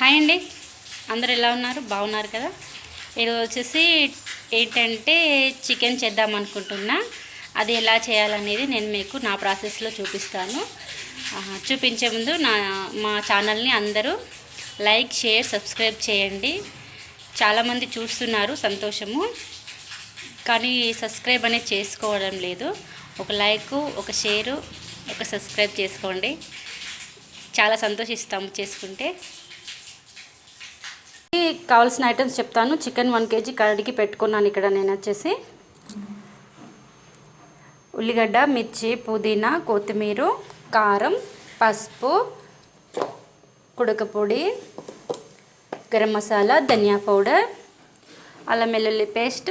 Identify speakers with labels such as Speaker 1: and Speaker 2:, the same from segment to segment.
Speaker 1: Hi అండి. అందరు ఎలా ఉన్నారు? బాగున్నారు కదా? ఈరోజు వచ్చేసి ఏంటంటే చికెన్ చేద్దాం అనుకుంటున్నా. అది ఎలా చేయాలనేది నేను మీకు నా ప్రాసెస్లో చూపిస్తాను. చూపించే ముందు నా మా ఛానల్ని అందరూ లైక్ షేర్ సబ్స్క్రైబ్ చేయండి. చాలామంది చూస్తున్నారు సంతోషము. కానీ సబ్స్క్రైబ్ అనేది చేసుకోవడం లేదు. ఒక లైక్ ఒక షేరు ఒక సబ్స్క్రైబ్ చేసుకోండి. చాలా సంతోషిస్తాము చేసుకుంటే. కావాల్సిన ఐటమ్స్ చెప్తాను. చికెన్ వన్ కేజీ కడిగి పెట్టుకున్నాను ఇక్కడ నేను వచ్చేసి. ఉల్లిగడ్డ మిర్చి పుదీనా కొత్తిమీర కారం పసుపు కుడకపొడి గరం మసాలా ధనియా పౌడర్ అల్లం వెల్లుల్లి పేస్ట్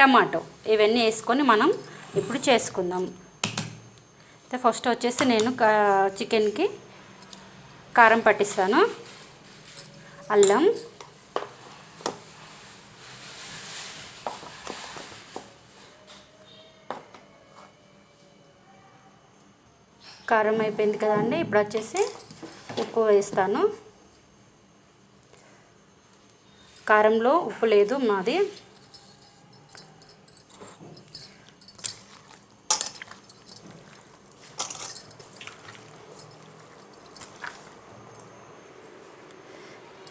Speaker 1: టమాటో. ఇవన్నీ వేసుకొని మనం ఇప్పుడు చేసుకుందాం. అయితే ఫస్ట్ వచ్చేసి నేను కా- చికెన్కి కారం పట్టిస్తాను. అల్లం కారం అయిపోయింది కదండి ఇప్పుడు వచ్చేసి ఉప్పు వేస్తాను. కారంలో ఉప్పు లేదు మాది.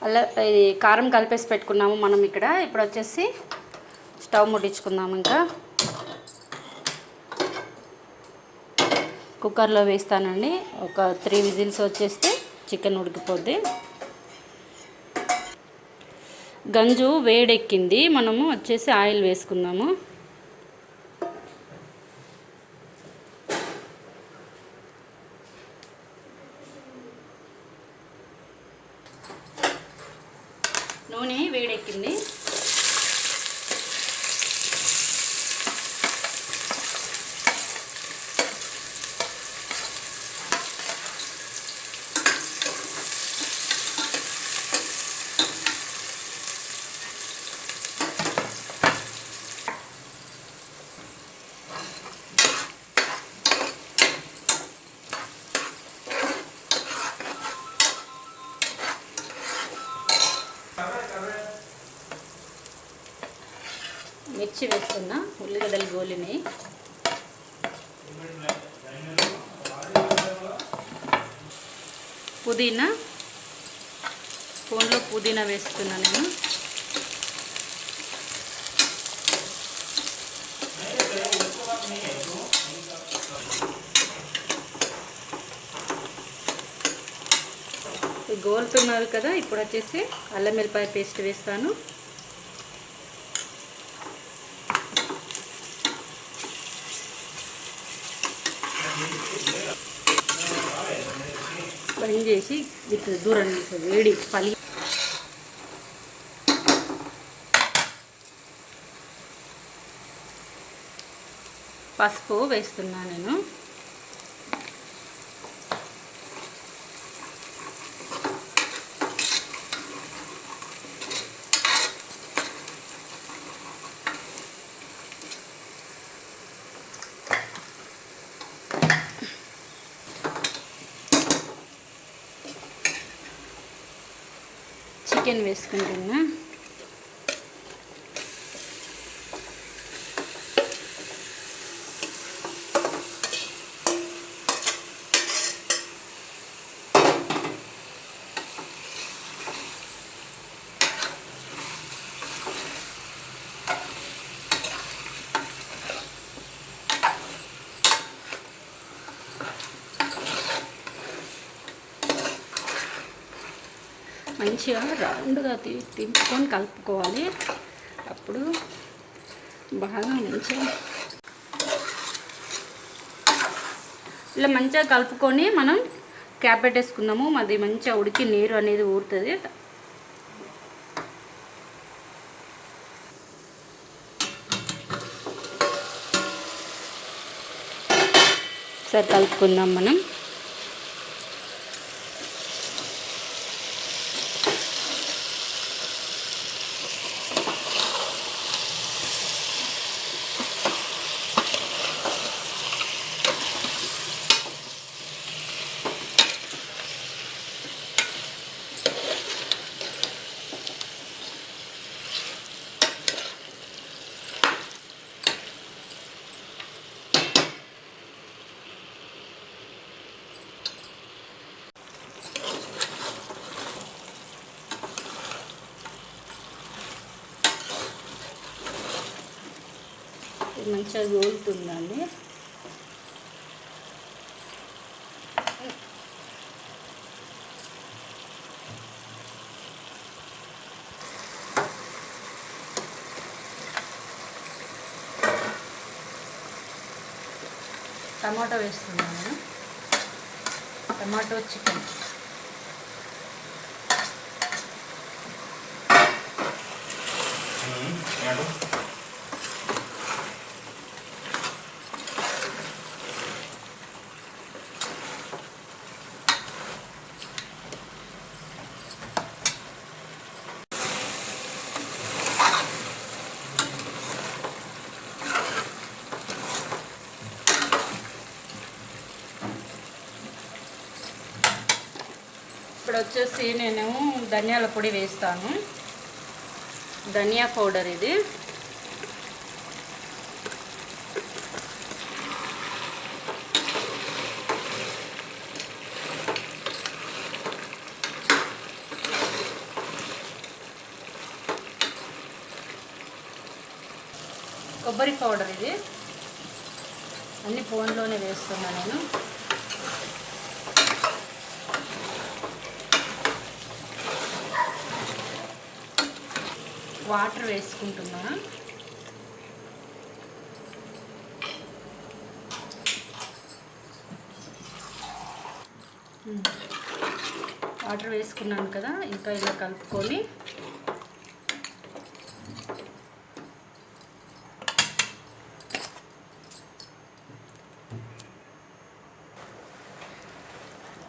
Speaker 1: అలా ఇది కారం కలిపేసి పెట్టుకున్నాము మనం ఇక్కడ. ఇప్పుడు వచ్చేసి స్టవ్ ముట్టించుకుందాము ఇంకా. కుక్కర్లో వేస్తానండి. ఒక త్రీ విజిల్స్ వచ్చేస్తే చికెన్ ఉడికిపోద్ది. గంజు వేడెక్కింది. మనము వచ్చేసి ఆయిల్ వేసుకుందాము నూనె వేడెక్కింది మిర్చి వేసుకున్న ఉల్లిగడ్డలు గోలినాయి. పుదీనా. ఫోన్లో పుదీనా వేస్తున్నా నేను. గోలుతున్నారు కదా ఇప్పుడు వచ్చేసి అల్లం మిరపాయ పేస్ట్ వేస్తాను. చేసి ఇట్లా దూరం వేడి పలి పసుపు వేస్తున్నా నేను. చికెన్ వేసుకుంటున్నా. మంచిగా రౌండ్గా తి- తిప్పుకొని కలుపుకోవాలి. అప్పుడు బాగా మంచిగా ఇలా మంచిగా కలుపుకొని మనం క్యాప్ పెట్టేసుకుందాము. అది మంచిగా ఉడికి నీరు అనేది ఊరుతుంది. సరే కలుపుకుందాం మనం. మంచిగా గోలుతుందండి. టమాటో వేస్తున్నాను. Tomato chicken. ఇప్పుడు వచ్చేసి నేను ధనియాల పొడి వేస్తాను. ధనియా పౌడర్ ఇది. కొబ్బరి పౌడర్ ఇది. అన్ని ఫోన్లోనే వేస్తున్నా నేను. వాటర్ వేసుకుంటున్నా. వాటర్ వేసుకున్నాను కదా ఇంకా ఇలా కలుపుకొని.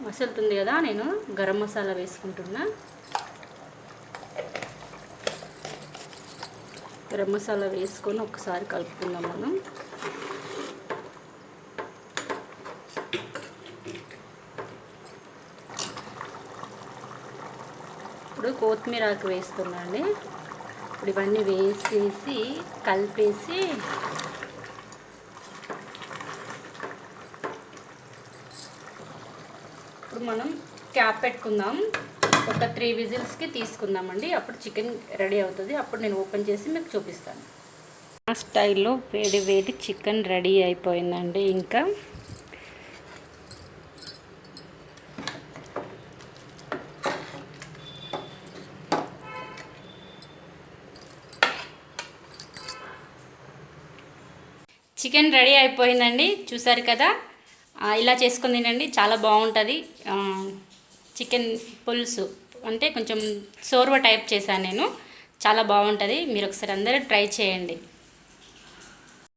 Speaker 1: మసలుతుంది కదా నేను గరం మసాలా వేసుకుంటున్నా. గరం మసాలా వేసుకొని ఒకసారి కలుపుకుందాం మనం. ఇప్పుడు కొత్తిమీర ఆకు వేస్తున్నాండి ఇప్పుడు ఇవన్నీ వేసేసి కలిపేసి ఇప్పుడు మనం క్యాప్ పెట్టుకుందాం. ఒక త్రీ విజిల్స్కి తీసుకుందామండి. అప్పుడు చికెన్ రెడీ అవుతుంది. అప్పుడు నేను ఓపెన్ చేసి మీకు చూపిస్తాను. ఆ స్టైల్లో వేడి వేడి చికెన్ రెడీ అయిపోయిందండి ఇంకా. చికెన్ రెడీ అయిపోయిందండి. చూసారు కదా? ఇలా చేసుకుని తినండి. చాలా బాగుంటుంది. చికెన్ పులుసు అంటే కొంచెం సోర్వ టైప్ చేశాను నేను. చాలా బాగుంటుంది. మీరు ఒకసారి అందరూ ట్రై చేయండి.